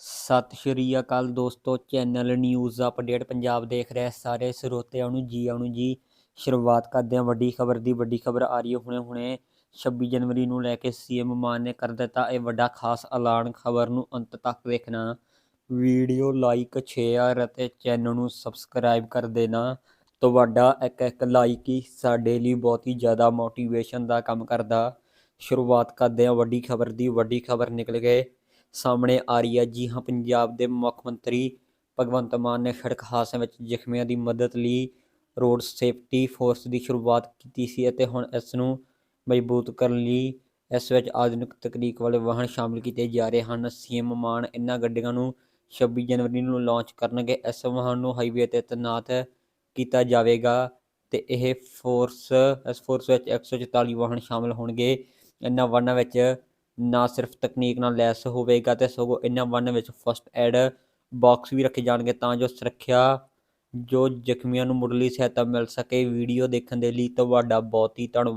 ਸਤਿ ਸ਼੍ਰੀ ਅਕਾਲ ਦੋਸਤੋ, channel news update Punjab ਦੇਖ ਰਹੇ ਸਾਰੇ ਸਰੋਤਿਆਂ ਨੂੰ ਜੀ ਆਉਣ ਜੀ। ਸ਼ੁਰੂਆਤ ਕਰਦੇ ਹਾਂ ਵੱਡੀ ਖਬਰ ਦੀ, ਵੱਡੀ ਖਬਰ ਆ ਰਹੀ ਹੈ ਹੁਣੇ ਹੁਣੇ। 26 ਜਨਵਰੀ ਨੂੰ ਲੈ ਕੇ ਸੀਐਮ ਮਾਨ ਨੇ ਕਰ ਦਿੱਤਾ ਇਹ ਵੱਡਾ ਖਾਸ ਐਲਾਨ, ਖਬਰ ਨੂੰ ਅੰਤ ਤੱਕ ਦੇਖਣਾ ਵੀਡੀਓ ਲਾਈਕ, ਸ਼ੇਅਰ ਅਤੇ ਚੈਨਲ ਨੂੰ ਸਬਸਕ੍ਰਾਈਬ ਕਰ ਦੇਣਾ। ਤੁਹਾਡਾ ਇੱਕ ਇੱਕ ਲਾਈਕ ਹੀ ਸਾਡੇ ਲਈ ਬਹੁਤ ਹੀ ਜ਼ਿਆਦਾ ਮੋਟੀਵੇਸ਼ਨ ਦਾ ਕੰਮ ਕਰਦਾ। ਸ਼ੁਰੂਆਤ ਕਰਦੇ ਹਾਂ ਵੱਡੀ ਖਬਰ ਦੀ, ਵੱਡੀ ਖਬਰ ਨਿਕਲ ਗਏ। ਸਾਹਮਣੇ ਆ ਰਹੀ ਹੈ। ਜੀ ਹਾਂ, ਪੰਜਾਬ ਦੇ ਮੁੱਖ ਮੰਤਰੀ ਭਗਵੰਤ ਮਾਨ ਨੇ ਸੜਕ ਹਾਦਸਿਆਂ ਵਿੱਚ ਜ਼ਖਮੀਆਂ ਦੀ ਮਦਦ ਲਈ ਰੋਡ ਸੇਫਟੀ ਫੋਰਸ ਦੀ ਸ਼ੁਰੂਆਤ ਕੀਤੀ ਸੀ ਅਤੇ ਹੁਣ ਇਸ ਨੂੰ ਮਜ਼ਬੂਤ ਕਰਨ ਲਈ ਇਸ ਵਿੱਚ ਆਧੁਨਿਕ ਤਕਨੀਕ ਵਾਲੇ ਵਾਹਨ ਸ਼ਾਮਲ ਕੀਤੇ ਜਾ ਰਹੇ ਹਨ। ਸੀਐਮ ਮਾਨ ਇਹਨਾਂ ਗੱਡੀਆਂ ਨੂੰ 26 ਜਨਵਰੀ ਨੂੰ ਲਾਂਚ ਕਰਨਗੇ। ਇਸ ਵਾਹਨ ਨੂੰ ਹਾਈਵੇ ਤੇ ਤੈਨਾਤ ਕੀਤਾ ਜਾਵੇਗਾ ਤੇ ਇਹ ਫੋਰਸ, ਇਸ ਫੋਰਸ ਵਿੱਚ 144 ਵਾਹਨ ਸ਼ਾਮਲ ਹੋਣਗੇ। ਇਹਨਾਂ ਵਾਹਨਾਂ ਵਿੱਚ ਨਾ ਸਿਰਫ ਤਕਨੀਕ ਨਾਲ ਲੈਸ ਹੋਵੇਗਾ ਤੇ ਸਗੋਂ ਇਹਨਾਂ ਵਾਹਨਾਂ ਵਿੱਚ ਫਸਟ ਐਡ ਬਾਕਸ ਵੀ ਰੱਖੇ ਜਾਣਗੇ ਤਾਂ ਜੋ ਸੁਰੱਖਿਆ, ਜੋ ਜ਼ਖਮੀਆਂ ਨੂੰ ਮੁੱਢਲੀ ਸਹਾਇਤਾ ਮਿਲ ਸਕੇ। ਵੀਡੀਓ ਦੇਖਣ ਦੇ ਲਈ ਤੁਹਾਡਾ ਬਹੁਤ ਹੀ ਧੰਨਵਾਦ।